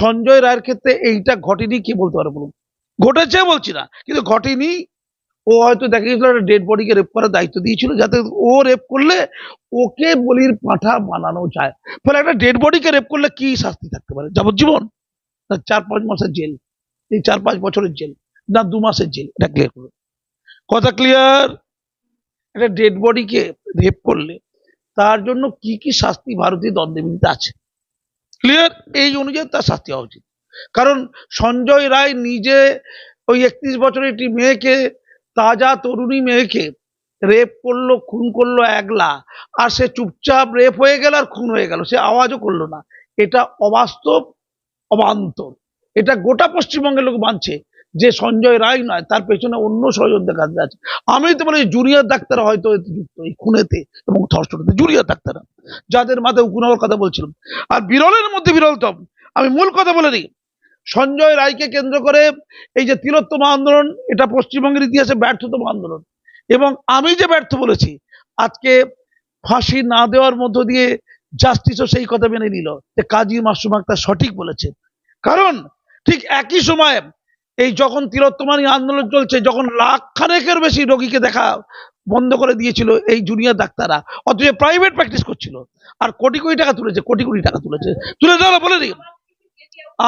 সঞ্জয় রায়ের ক্ষেত্রে এইটা ঘটেনি, কি বলতে পারে বলুন? ঘটেছে বলছি না, কিন্তু ঘটেনি। ও হয়তো দেখা গেছিল একটা ডেড বডিকে রেপ করার দায়িত্ব দিয়েছিল, যাতে ও রেপ করলে ওকে বলির পাঠা বানানো যায়। ফলে একটা ডেড বডিকে রেপ করলে কি শাস্তি থাকতে পারে? যাবজ্জীবন? না চার পাঁচ মাসের জেল, এই চার পাঁচ বছরের জেল, না দু মাসের জেল, এটা ক্লিয়ার করুন কথা ক্লিয়ার একটা ডেড বডিকে রেপ করলে তার জন্য কি কি শাস্তি ভারতীয় দণ্ডবিধিতে আছে? ক্লিয়ার এই অনুযায়ী তার শাস্তি হওয়া উচিত। কারণ সঞ্জয় রায় নিজে ওই একত্রিশ বছরের একটি মেয়েকে, তাজা তরুণী মেয়েকে রেপ করল, খুন করল একলা। আর সে চুপচাপ রেপ হয়ে গেল আর খুন হয়ে গেল। সে আওয়াজও করল না। এটা অবাস্তব, অবান্তর। এটা গোটা পশ্চিমবঙ্গের লোক মানছে। যে সঞ্জয় রায় নয়, তার পেছনে অন্য ষড়যন্ত্রের কাজ আছে। আমি তো বলি জুনিয়র ডাক্তার হয়তো যুক্ত, এই খুনেতে এবং ধর্ষণেতে জুনিয়র ডাক্তাররা, যাদের মাথায় উকুন হওয়ার কথা বলছিলাম। আর বিরলের মধ্যে বিরলতম আমি মূল কথা বলে দিই, সঞ্জয় রায়কে কেন্দ্র করে এই যে তিলোত্তমা আন্দোলন, এটা পশ্চিমবঙ্গের ইতিহাসে ব্যর্থতম আন্দোলন। এবং আমি যে ব্যর্থ বলেছি, আজকে ফাঁসি না দেওয়ার মধ্য দিয়ে জাস্টিসও সেই কথা মেনে নিল যে কাজী মাসুম আক্তার সঠিক বলেছে কারণ ঠিক একই সময়ে এই যখন তিলোত্তমা নিয়ে আন্দোলন চলছে, যখন লাখ খানেকের বেশি রোগীকে দেখা বন্ধ করে দিয়েছিল এই জুনিয়র ডাক্তাররা, অথচ প্রাইভেট প্র্যাকটিস করছিল। আর কোটি কোটি টাকা তুলেছে, কোটি কোটি টাকা তুলেছে। তুলে দাও বলে দিই।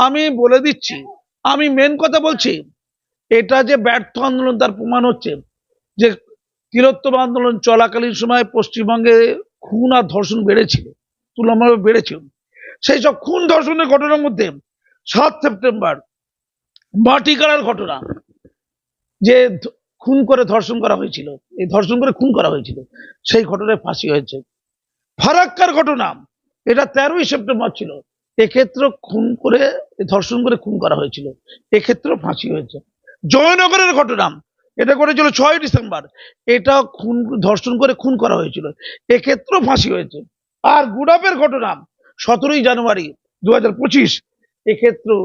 আমি বলে দিচ্ছি, আমি মেন কথা বলছি, এটা যে ব্যর্থ আন্দোলন তার প্রমাণ হচ্ছে, যে তিলোত্তম আন্দোলন চলাকালীন সময় পশ্চিমবঙ্গে খুন আর ধর্ষণ বেড়েছিল, তুলনামূলক বেড়েছিল। সেই সব খুন ধর্ষণের ঘটনার মধ্যে সাত সেপ্টেম্বর মাটিকাড়ার ঘটনা, যে খুন করে ধর্ষণ করা হয়েছিল, এই ধর্ষণ করে খুন করা হয়েছিল, সেই ঘটনায় ফাঁসি হয়েছে। ফারাক্কার ঘটনা, এটা তেরোই সেপ্টেম্বর ছিল। এক্ষেত্রে খুন করে, ধর্ষণ করে খুন করা হয়েছিল। এক্ষেত্রে ফাঁসি হয়েছে। জয়নগরের ঘটনা, এটা করেছিল ছয় ডিসেম্বর। এটা খুন, ধর্ষণ করে খুন করা হয়েছিল। এক্ষেত্রেও ফাঁসি হয়েছে। আর গুডাপের ঘটনা, সতেরোই জানুয়ারি দু হাজার পঁচিশ, এক্ষেত্রেও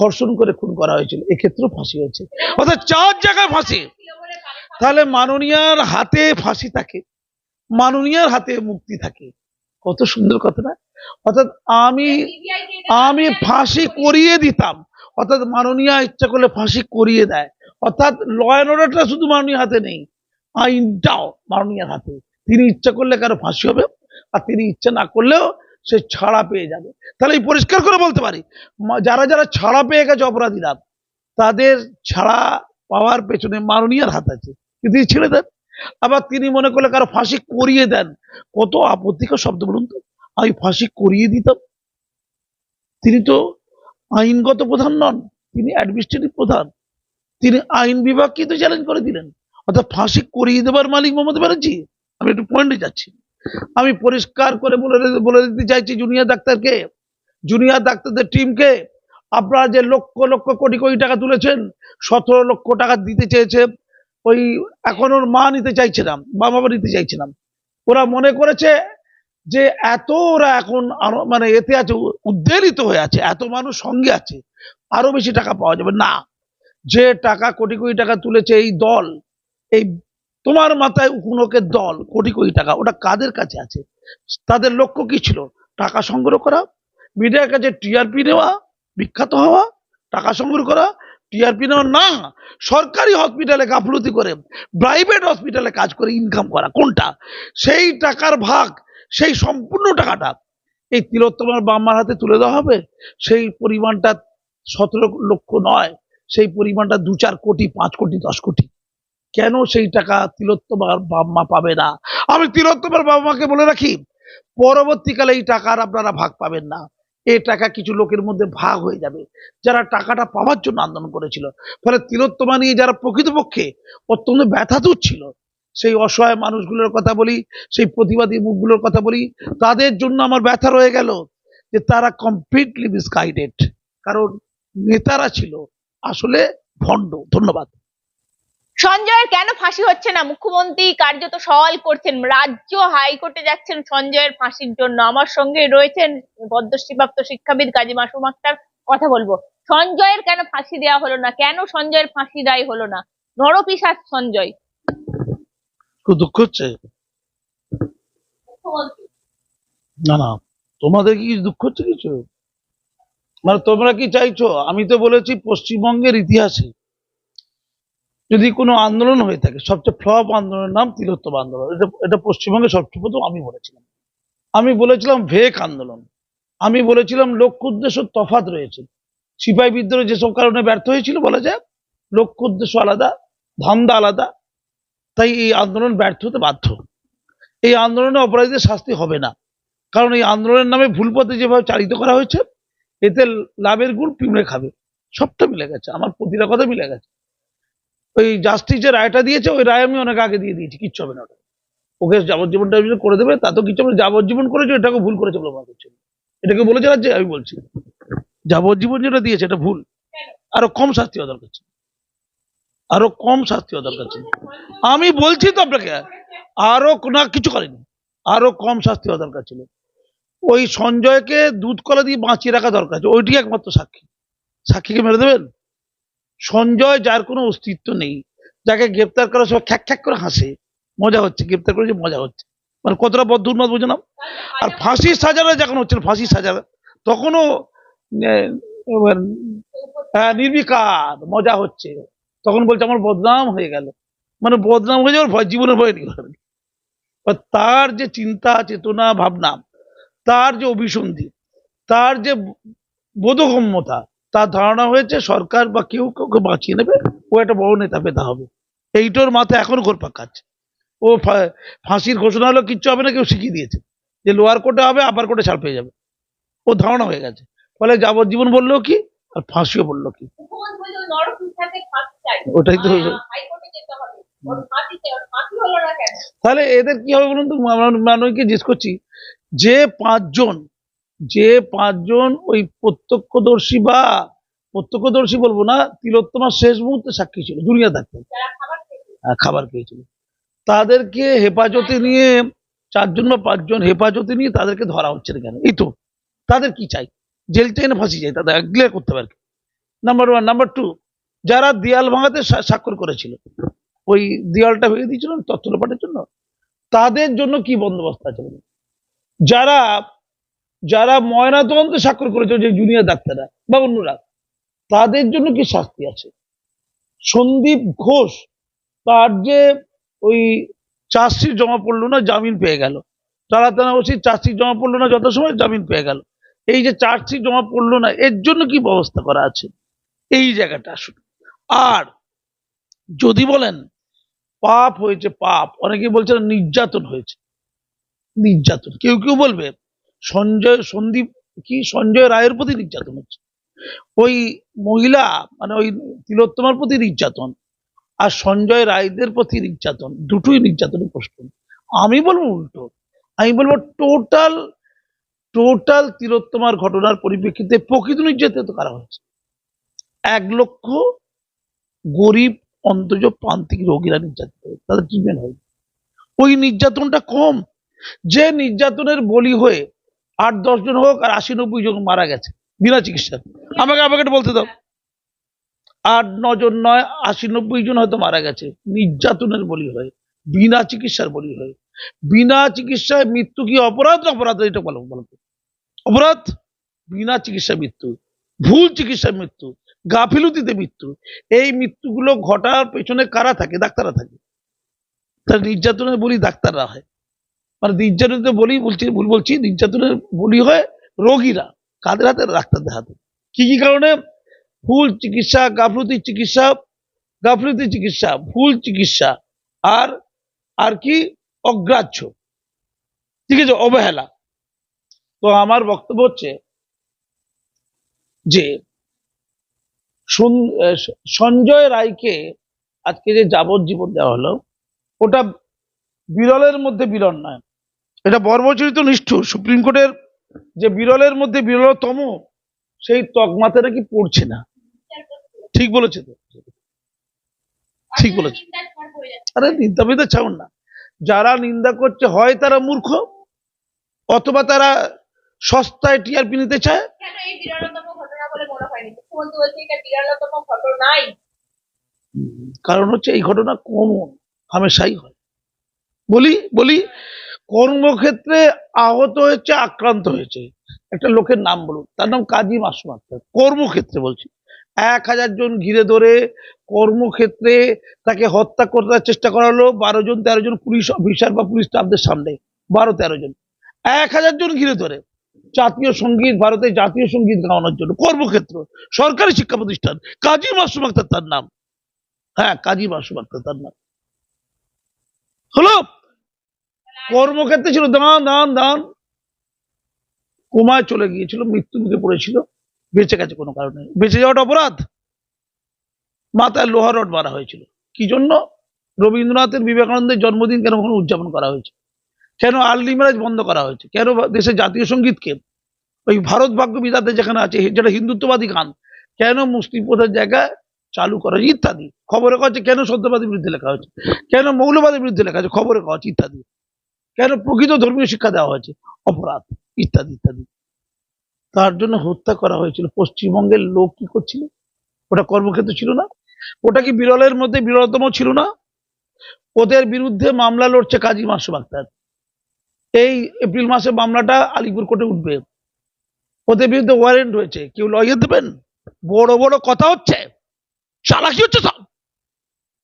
ধর্ষণ করে খুন করা হয়েছিল। এক্ষেত্রেও ফাঁসি হয়েছে। অর্থাৎ চার জায়গায় ফাঁসি। তাহলে মাননীয়ার হাতে ফাঁসি থাকে। মাননীয়ার হাতে মুক্তি থাকে। কত সুন্দর কথা না অর্থাৎ আমি আমি ফাঁসি করিয়ে দিতাম। অর্থাৎ মাননীয় ইচ্ছা করলে ফাঁসি করিয়ে দেয়। অর্থাৎ ল অ্যান্ড অর্ডারটা শুধু মাননীয় হাতে নেই। আইনটাও মাননীয়ার হাতে। তিনি ইচ্ছা করলে কারও ফাঁসি হবে? আর তিনি ইচ্ছা না করলেও সে ছাড়া পেয়ে যাবে। তাহলে এই পরিষ্কার করে বলতে পারি যারা যারা ছাড়া পেয়ে গেছে অপরাধীরা তাদের ছাড়া পাওয়ার পেছনে মাননীয়ার হাত আছে। তিনি ছেড়ে দেন। আবার তিনি মনে করলে কারও ফাঁসি করিয়ে দেন। কত আপত্তিকর শব্দ বলুন তো। আমি ফাঁসি করিয়ে দিতাম। তিনি তো আইনগত প্রধান নন, তিনি অ্যাডমিনিস্ট্রেটিভ প্রধান। তিনি আইন বিভাগকে তো চ্যালেঞ্জ করে দিলেন। অর্থাৎ ফাঁসি করিয়ে দেবার মালিক মমতা ব্যানার্জি? আমি একটু পয়েন্টে যাচ্ছি। আমি পরিষ্কার করে বলে দিতে- চাইছি জুনিয়র ডাক্তারকে। জুনিয়র ডাক্তারদের টিমকে। আপনারা যে লক্ষ লক্ষ, কোটি কোটি টাকা তুলেছেন, সতেরো লক্ষ টাকা দিতে চেয়েছে, ওই এখন ওর মা নিতে চাইছে না মা বাবা নিতে চাইছে না ওরা মনে করেছে যে এত ওরা এখন মানে এতে আছে উদ্বেলিত হয়ে আছে, এত মানুষ সঙ্গে আছে, আরও বেশি টাকা পাওয়া যাবে। না, যে টাকা কোটি কোটি টাকা তুলেছে এই দল, এই তোমার মাথায় উকুনকের দল, কোটি কোটি টাকা, ওটা কাদের কাছে আছে? তাদের লক্ষ্য কি ছিল? টাকা সংগ্রহ করা, মিডিয়ার কাছে টিআরপি নেওয়া, বিখ্যাত হওয়া, টাকা সংগ্রহ করা, টিআরপি নেওয়া? না, সরকারি হসপিটালে গাফলতি করে, প্রাইভেট হসপিটালে কাজ করে ইনকাম করা। কোনটা? সেই টাকার ভাগ, সেই সম্পূর্ণ টাকাটা এই তিলোত্তমার বাম্মার হাতে তুলে দেওয়া হবে? সেই পরিমাণটা সতেরো লক্ষ নয়, সেই পরিমাণটা দু চার কোটি, পাঁচ কোটি, দশ কোটি। কেন সেই টাকা তিলোত্তমার বাবা মা পাবে না? আমি তিলোত্তমার বাবা মাকে বলে রাখি, পরবর্তীকালে এই টাকার আপনারা ভাগ পাবেন না। এ টাকা কিছু লোকের মধ্যে ভাগ হয়ে যাবে। যারা টাকাটা পাওয়ার জন্য আন্দোলন করেছিল, ফলে তিলোত্তমা নিয়ে যারা প্রকৃতপক্ষে অত্যন্ত ব্যথাতুর ছিল, সেই অসহায় মানুষগুলোর কথা বলি, সেই প্রতিবাদী মুখগুলোর কথা বলি, তাদের জন্য আমার ব্যথা রয়ে গেল যে তারা কমপ্লিটলি মিসগাইডেড কারণ নেতারা ছিল, আসলে ভণ্ড। ধন্যবাদ। সঞ্জয়ের কেন ফাঁসি হচ্ছে না? মুখ্যমন্ত্রী কার্যত সওয়াল করছেন, রাজ্য হাইকোর্টে যাচ্ছেন সঞ্জয়ের ফাঁসির জন্য। আমার সঙ্গে রয়েছেন পদ্মশ্রীপ্রাপ্ত শিক্ষাবিদ কাজী মাসুম আক্তার। কথা বলব। সঞ্জয়ের কেন ফাঁসি দেওয়া হলো না? কেন সঞ্জয়ের ফাঁসি রায় হলো না? নরপিসাচ সঞ্জয়। খুব দুঃখ হচ্ছে। না না, তোমাদের কি দুঃখ হচ্ছে কিছু? মানে তোমরা কি চাইছো? আমি তো বলেছি পশ্চিমবঙ্গের ইতিহাসে যদি কোনো আন্দোলন হয়ে থাকে, সবচেয়ে ফ্লপ আন্দোলনের নাম তিলোত্তম আন্দোলন। এটা এটা পশ্চিমবঙ্গে সবচেয়ে প্রথম আমি বলেছিলাম। আমি বলেছিলাম ভেক আন্দোলন। আমি বলেছিলাম লক্ষ্য উদ্দেশ্য তফাৎ রয়েছে। সিপাহী বিদ্রোহ যেসব কারণে ব্যর্থ হয়েছিল, বলা যায়, লক্ষ্য উদ্দেশ্য আলাদা, ধান্দা আলাদা, তাই এই আন্দোলন ব্যর্থ হতে বাধ্য। এই আন্দোলনে অপরাধীদের শাস্তি হবে না। কারণ এই আন্দোলনের নামে ভুল পথে যেভাবে চালিত করা হয়েছে, এতে লাভের গুণ পিমড়ে খাবে। সবটা মিলে গেছে, আমার প্রতিটা কথা মিলে গেছে। ওই জাস্টিস যে রায়টা দিয়েছে, ওই রায় আমি অনেক আগে দিয়ে দিয়েছি, কিচ্ছু হবে না ওটা। ওকে যাবজ্জীবন টাইবজীবন করে দেবে তাতেও কিছু হবে যাবজ্জীবন করেছে এটাকে ভুল করেছে বলে মনে করছে এটাকে বলেছে রাজ্যে, আমি বলছি। যাবজ্জীবন যেটা দিয়েছে, এটা ভুল। আরও কম শাস্তি হওয়া দরকার ছিল। আরও কম শাস্তি হওয়া দরকার ছিল। আমি বলছি তো আপনাকে, আরও না, কিছু করেনি। আরও কম শাস্তি হওয়া দরকার ছিল। ওই সঞ্জয়কে দুধ কলা দিয়ে বাঁচিয়ে রাখা দরকার আছে ওইটি একমাত্র সাক্ষী। সাক্ষীকে মেরে দেবেন? সঞ্জয়, যার কোনো অস্তিত্ব নেই, যাকে গ্রেপ্তার করা সব খ্যাক খ্যাক করে হাসে। মজা হচ্ছে, গ্রেপ্তার করেছে, মজা হচ্ছে। মানে কতটা বদ্ধ উন্মাদ বুঝে না আর ফাঁসির সাজানো যখন হচ্ছিল ফাঁসি সাজা, তখনও হ্যাঁ নির্বিকার, মজা হচ্ছে। তখন বলছে, আমার বদনাম হয়ে গেল। মানে বদনাম হয়ে যাওয়ার ভয়, জীবনের ভয় নেই। তার যে চিন্তা, চেতনা, ভাবনা, তার যে অভিসন্ধি, তার যে বোধগম্যতা তার ধারণা হয়েছে সরকার বা কেউ কাউকে বাঁচিয়ে নেবে। ও একটা বড় নেতা পেতা হবে। এইটোর মাথা এখনও ঘোরপাক খাচ্ছে। ও ফাঁসির ঘোষণা হলো কিচ্ছু হবে না, কেউ শিখিয়ে দিয়েছে। যে লোয়ার কোর্টে হবে, আপার কোর্টে ছাড় পেয়ে যাবে। ও ধারণা হয়ে গেছে। ফলে যাবজ্জীবন বলল কি, আর ফাঁসিও বলল কি। ওটাই তো তাহলে এদের কি হবে বলুন তো? মানবকে জিজ্ঞেস করছি, যে পাঁচজন যে পাঁচজন ওই প্রত্যক্ষদর্শী বা প্রত্যক্ষদর্শী বলব না তিলোত্তমার শেষ মুহূর্তে সাক্ষী ছিল ডাক্তার যারা খাবার খেয়েছে খেয়েছিল। তাদেরকে হেফাজতে নিয়ে চারজন বা পাঁচজন হেফাজতে নিয়ে তাদেরকে ধরা হচ্ছে না কেন এই তো তাদের কি চাই? জেল চাই না ফাঁসি চাই তাদের ক্লিয়ার করতে পারে নাম্বার ওয়ান নাম্বার টু যারা দেয়াল ভাঙাতে স্বাক্ষর করেছিল ওই দেয়ালটা ভেঙে দিয়েছিল তথ্য লোপাটের জন্য তাদের জন্য কি বন্দোবস্ত আছে যারা যারা ময়নাতদন্তে স্বাক্ষর করেছিল যে জুনিয়র ডাক্তাররা বা অন্যরা, তাদের জন্য কি শাস্তি আছে? সন্দীপ ঘোষ তার যে ওই চার্জশিট জমা পড়ল না, জামিন পেয়ে গেল। তারা ওসি চার্জশিট জমা পড়ল না যত সময় জামিন পেয়ে গেল। এই যে চার্জশিট জমা পড়ল না, এর জন্য কি ব্যবস্থা করা আছে? এই জায়গাটা আসুন। আর যদি বলেন, পাপ হয়েছে, পাপ। অনেকে বলছেন নির্যাতন হয়েছে। নির্যাতন। কেউ কেউ বলবে সঞ্জয়, সন্দীপ কি? সঞ্জয় রায়ের প্রতি নির্যাতন হচ্ছে। ওই মহিলা মানে ওই তিলোত্তমার প্রতি নির্যাতন আর সঞ্জয় রায়দের প্রতি নির্যাতন, দুটোই নির্যাতনের প্রশ্ন। আমি বলব উল্টো। আমি বলব টোটাল টোটাল তিলোত্তমার ঘটনার পরিপ্রেক্ষিতে প্রকৃত নির্যাতিত করা হয়েছে? এক লক্ষ গরিব অন্তজ প্রান্তিক রোগীরা নির্যাতিত তাদের ট্রিটমেন্ট হয়? ওই নির্যাতনটা কম। যে নির্যাতনের বলি হয়ে আট, দশ জন হোক আর আশি, নব্বই জন মারা গেছে বিনা চিকিৎসা আমাকে আমাকে বলতে দাও। আট নজন নয়, আশি, নব্বই জন হয়তো মারা গেছে। নির্যাতনের বলি হয়, বিনা চিকিৎসার বলি হয়। বিনা চিকিৎসায় মৃত্যু কি অপরাধ অপরাধ? এটা বলো বলো। অপরাধ? বিনা চিকিৎসায় মৃত্যু। ভুল চিকিৎসায় মৃত্যু। গাফিলতিতে মৃত্যু। এই মৃত্যুগুলো ঘটার পেছনে কারা থাকে? ডাক্তাররা থাকে। তার নির্যাতনের বলি ডাক্তাররা হয়। মানে নির্যাতনের বলি, বলছি, ভুল বলছি, নির্যাতনের বলি হয় রোগীরা, কাদের হাতে? ডাক্তারদের হাতে। কি কি কারণে? ভুল চিকিৎসা গাফলতির চিকিৎসা গাফলতির চিকিৎসা ভুল চিকিৎসা, আর আর কি? অগ্রাহ্য। ঠিক আছে, অবহেলা। তো আমার বক্তব্য হচ্ছে যে সঞ্জয় রায়কে আজকে যে যাবজ্জীবন দেওয়া হলো, ওটা বিরলের মধ্যে বিরল নয়। এটা বর্বচরিত নিষ্ঠুর। সুপ্রিম কোর্টের যে বিরলের মধ্যে বিরলতম সেই তকমাতে নাকি পড়ছে না। ঠিক বলেছে তো? ঠিক বলেছে। আরে নিন্দা বিন্দা ছাড়ুন না। যারা নিন্দা করছে হয় তারা মূর্খ অথবা তারা সস্তায় টিআরপি নিতে চায়। কারণ হচ্ছে এই ঘটনা কমন হামেশাই হয়। বলি বলি কর্মক্ষেত্রে আহত হয়েছে, আক্রান্ত হয়েছে। একটা লোকের নাম বলুন। তার নাম কাজী মাসুম আক্তার কর্মক্ষেত্রে বলছি। এক হাজার জন ঘিরে ধরে কর্মক্ষেত্রে তাকে হত্যা করার চেষ্টা করা হলো বারো জন, তেরো জন পুলিশ অফিসার বা পুলিশ স্টাফদের সামনে। বারো, তেরো জন। এক হাজার জন ঘিরে ধরে জাতীয় সংগীত, ভারতের জাতীয় সংগীত গাওয়ানোর জন্য। কর্মক্ষেত্র, সরকারি শিক্ষা প্রতিষ্ঠান। কাজী মাসুম আক্তার তার নাম। হ্যাঁ কাজী মাসুম আক্তার তার নাম। হলো? কর্মক্ষেত্রে ছিল, দান দান দান। কোমায় চলে গিয়েছিল মৃত্যু মুখে পড়েছিল। বেঁচে গেছে কোনো কারণে। বেঁচে যাওয়াটা অপরাধ। মাথায় লোহার রড মারা হয়েছিল। কি জন্য? রবীন্দ্রনাথের বিবেকানন্দের জন্মদিন কেন কখনো উদযাপন করা হয়েছে? কেন আর্লি ম্যারেজ বন্ধ করা হয়েছে? কেন দেশের জাতীয় সঙ্গীতকে? ওই ভারত ভাগ্য বিধাতে যেখানে আছে যেটা হিন্দুত্ববাদী গান, কেন মুসলিম প্রধান জায়গায় চালু করা হয়েছে? ইত্যাদি। খবরে কাগজে কেন সত্যবাদীর বিরুদ্ধে লেখা হয়েছে? কেন মৌলবাদের বিরুদ্ধে লেখা হয়েছে? খবরে কাগজ ইত্যাদি। কেন প্রকৃত ধর্মীয় শিক্ষা দেওয়া হয়েছে? অপরাধ, ইত্যাদি ইত্যাদি। তার জন্য হত্যা করা হয়েছিল। পশ্চিমবঙ্গের লোক কি করছিল? ওটা কর্মক্ষেত্র ছিল না? ওটা কি বিরলের মধ্যে বিরলতম ছিল না? ওদের বিরুদ্ধে মামলা লড়ছে কাজী মাসুম আক্তার। এই এপ্রিল মাসে মামলাটা আলিপুর কোর্টে উঠবে। ওদের বিরুদ্ধে ওয়ারেন্ট হয়েছে। কেউ লইয়ে দেবেন? বড় বড় কথা হচ্ছে। চালাকি হচ্ছে সব।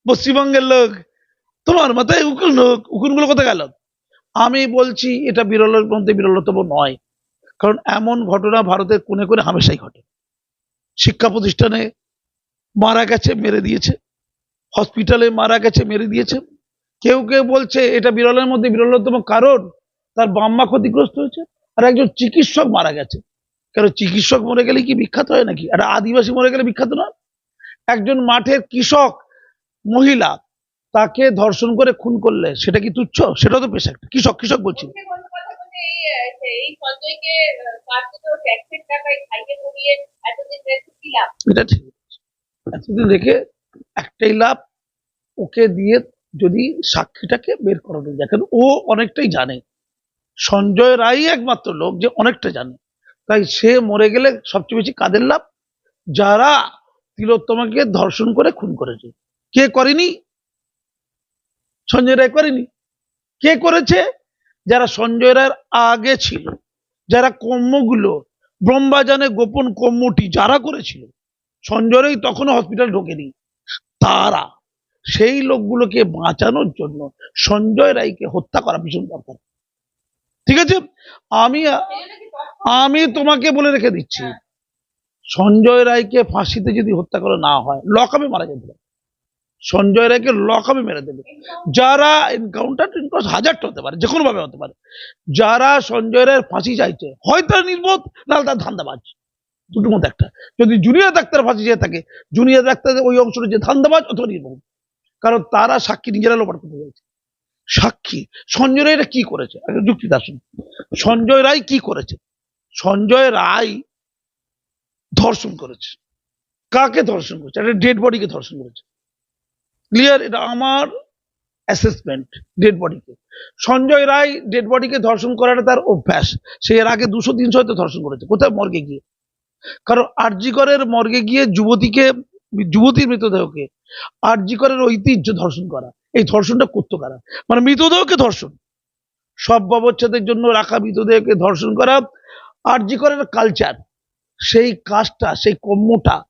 পশ্চিমবঙ্গের লোক, তোমার মাথায় উকুন লোক উকুনগুলো কোথায় গেল? আমি বলছি এটা বিরলের মধ্যে বিরলতম নয়। কারণ এমন ঘটনা ভারতের কোণে কোণে হামেশাই ঘটে। শিক্ষা প্রতিষ্ঠানে মারা গেছে, মেরে দিয়েছে। হসপিটালে মারা গেছে, মেরে দিয়েছে। কেউ কেউ বলছে এটা বিরলের মধ্যে বিরলতম কারণ, তার বাম্মা ক্ষতিগ্রস্ত হয়েছে আর একজন চিকিৎসক মারা গেছে। কেন চিকিৎসক মরে গেলে কি বিখ্যাত হয় নাকি? একটা আদিবাসী মরে গেলে বিখ্যাত না একজন মাঠের কৃষক, মহিলা তাকে ধর্ষণ করে খুন করলে সেটা কি তুচ্ছ? সেটা তো পেশা একটা কৃষক কৃষক বলছি। এটা ঠিক এতদিন রেখে একটাই লাভ ওকে দিয়ে যদি সাক্ষীটাকে বের করানো যায়। কারণ ও অনেকটাই জানে। সঞ্জয় রায় একমাত্র লোক যে অনেকটা জানে। তাই সে মরে গেলে সবচেয়ে বেশি কাদের লাভ? যারা তিলোত্তমাকে ধর্ষণ করে খুন করেছে। কে করেনি? সঞ্জয় রায় করেনি। কে করেছে? যারা সঞ্জয় রায়ের আগে ছিল, যারা কর্মগুলো ব্রহ্মাজানে গোপন কর্মটি যারা করেছিল, সঞ্জয় রায় তখনও হসপিটাল ঢোকেনি। তারা সেই লোকগুলোকে বাঁচানোর জন্য সঞ্জয় রায়কে হত্যা করা ভীষণ দরকার। ঠিক আছে? আমি আমি তোমাকে বলে রেখে দিচ্ছি, সঞ্জয় রায়কে ফাঁসিতে যদি হত্যা করা না হয় লকআপে মারা যেতে পারে। সঞ্জয় রায়কে লকআপে মেরে দেবে। যারা এনকাউন্টার হাজারটা হতে পারে যে কোনো ভাবে হতে পারে। যারা সঞ্জয় রায়ের ফাঁসি চাইছে, হয় তার নির্বোধ নাহলে তার ধান্দাবাজ। দুটোর মধ্যে একটা। যদি জুনিয়র ডাক্তার ফাঁসি চেয়ে থাকে জুনিয়র ডাক্তারদের ওই অংশটা যে ধান্দাবাজ, অথবা নির্বোধ। কারণ তারা সাক্ষী নিজেরা লোপাট করতে চাইছে সাক্ষী? সঞ্জয় রায় এটা কি করেছে? যুক্তিটা শুনুন সঞ্জয় রায় কি করেছে? সঞ্জয় রায় ধর্ষণ করেছে। কাকে ধর্ষণ করেছে? একটা ডেড বডিকে ধর্ষণ করেছে। ক্লিয়ার এটা আমার অ্যাসেসমেন্ট ডেড বডিকে সঞ্জয় রায় ডেড বডিকে ধর্ষণ করাটা তার অভ্যাস। সে এর আগে দুশো, তিনশো হয়তো ধর্ষণ করেছে। কোথায়? মর্গে গিয়ে। কারণ আরজিকরের মর্গে গিয়ে যুবতীকে, যুবতীর মৃতদেহকে, আরজিকরের ঐতিহ্য ধর্ষণ করা। এই ধর্ষণটা করতো কারা? মানে মৃতদেহকে ধর্ষণ। সব ব্যবচ্ছেদের জন্য রাখা মৃতদেহকে ধর্ষণ করা। আরজিকরের কালচার সেই কাজটা, সেই কর্মটা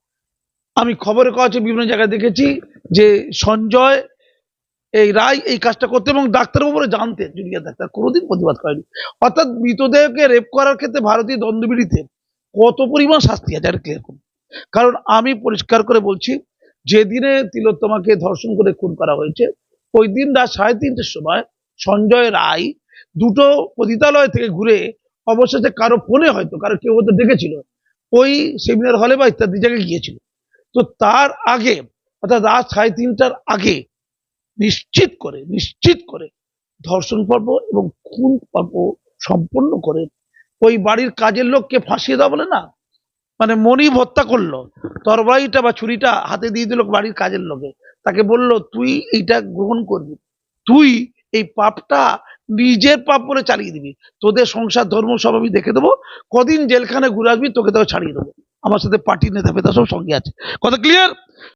আমি খবরে কাগজে বিভিন্ন জায়গায় দেখেছি। যে সঞ্জয় এই রায় এই কাজটা করতে এবং ডাক্তারের উপরে জানতেন, জুনিয়র ডাক্তার। কোনোদিন প্রতিবাদ করেনি। অর্থাৎ মৃতদেহকে রেপ করার ক্ষেত্রে ভারতীয় দণ্ডবিধিতে কত পরিমাণ শাস্তি আছে, আর ক্লিয়ার করুন কারণ আমি পরিষ্কার করে বলছি, যেদিনে তিলোত্তমাকে ধর্ষণ করে খুন করা হয়েছে, ওই দিন রাত সাড়ে তিনটের সময় সঞ্জয় রায় দুটো পতিতালয় থেকে ঘুরে অবশেষে কারও ফোনে হয়তো, কারও কেউ হয়তো ডেকেছিল, ওই সেমিনার হলে বা ইত্যাদি জায়গায় গিয়েছিল। তো তার আগে অর্থাৎ রাত সাড়ে তিনটার আগে নিশ্চিত করে নিশ্চিত করে ধর্ষণ পর্ব এবং খুন পর্ব সম্পন্ন করে ওই বাড়ির কাজের লোককে ফাঁসিয়ে দেওয়া বলে না? মানে মনিব হত্যা করল, তরবারিটা বা ছুরিটা হাতে দিয়ে দিল বাড়ির কাজের লোকে। তাকে বলল, তুই এইটা গ্রহণ করবি, তুই এই পাপটা নিজের পাপ বলে চালিয়ে দিবি। তোদের সংসার, ধর্ম সব আমি দেখে দেবো। কদিন জেলখানে ঘুরে আসবি, তোকে তাও ছাড়িয়ে দেবো। আমার সাথে পার্টির নেতা ফেতা সব সঙ্গে আছে। কথা ক্লিয়ার